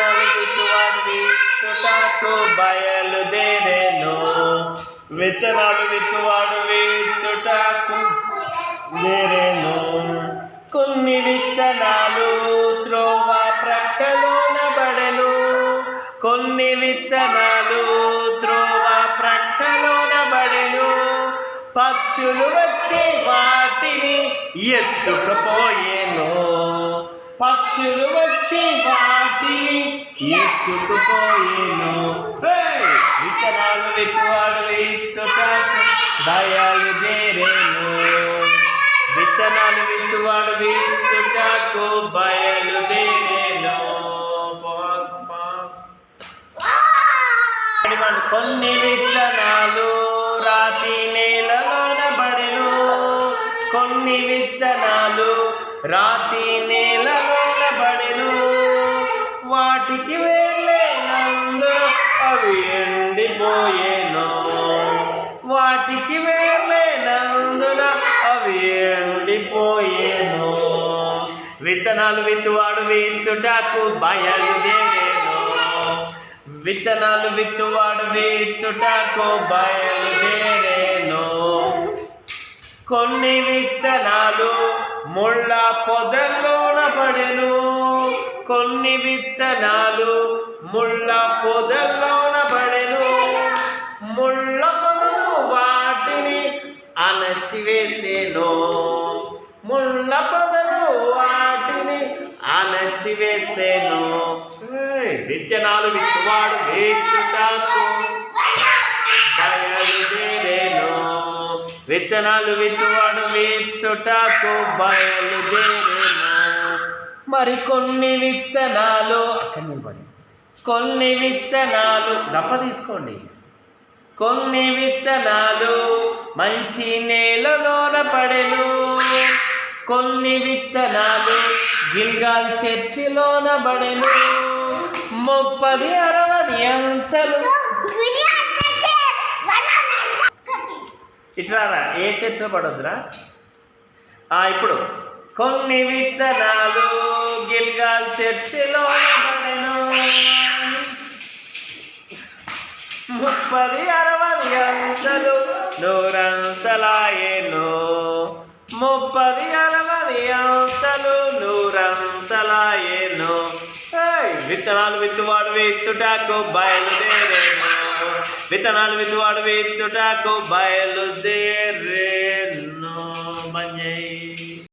విత్తువాడివి విత్తువాడు విత్తుటకు బయలుదేరేను విత్తనాలు విత్తువాడివి విత్తుటకు దేరేను కొన్ని విత్తనాలు త్రోవ ప్రక్కలోన బడెను. కొన్ని విత్తనాలు త్రోవ ప్రక్కలోన బడెను. పక్షులు వచ్చి వాటిని ఎత్తుకుపోయేను. పక్షులు వచ్చి వాటిని ఎత్తుకుపోయేను! విత్తనాలు విత్తువాడు విత్తుటకు బయలుదేరేను విత్తనాలు విత్తువాడు విత్తుటకు పాస్ అడిగాడు, కొన్ని విత్తనాలు రాతి నేలలోన బడెను కొన్ని విత్తనాలు రాతి నేలలోన బడెను వాటికి వేర్లేనందు అవి ఎండిపోయేను. వాటికి వేర్లేనందున అవి ఎండిపోయేను. విత్తనాలు విత్తువాడు విత్తుటకు బయలుదేరేను విత్తనాలు విత్తువాడు విత్తుటకు బయలుదేరేను కొన్ని విత్తనాలు ముళ్ళ పొదల్లోన పడెను. కొన్ని విత్తనాలు ముళ్ళ పొదల్లోన పడెను. ముళ్ళ పొదలు వాటిని అణచివేసేను. ముళ్ళ పొదలు వాటిని అణచివేసేను. విత్తనాలు విత్తువాడు విత్తుటకు బయలుదేరేను విత్తనాలు విత్తువాడు విత్తుటకు బయలుదేరేను మరి కొన్ని విత్తనాలు అక్కడ నిలబడి. కొన్ని విత్తనాలు దప్ప తీసుకోండి కొన్ని విత్తనాలు మంచి నేలలోన పడెను. కొన్ని విత్తనాలు గిల్గాల్ చర్చిలోన పడెను. ముప్పది అరవది అంతలు. ఇట్లారా ఏ చర్చిలో పడొద్దురా? ఆ, ఇప్పుడు. కొన్ని విత్తనాలు గిల్గాల్ చర్చిలోన పడెను. ముప్పది అరవై అంతలు నూరంతలాయను. ముప్పది అరవై అంతలు నూరంతలాయను. విత్తనాలు విత్తువాడు వేస్తుటాకు బయలుదేరేను. విత్తనాలు విత్తువాడు వేస్తుటాకు బయలుదేరేను మంజయ్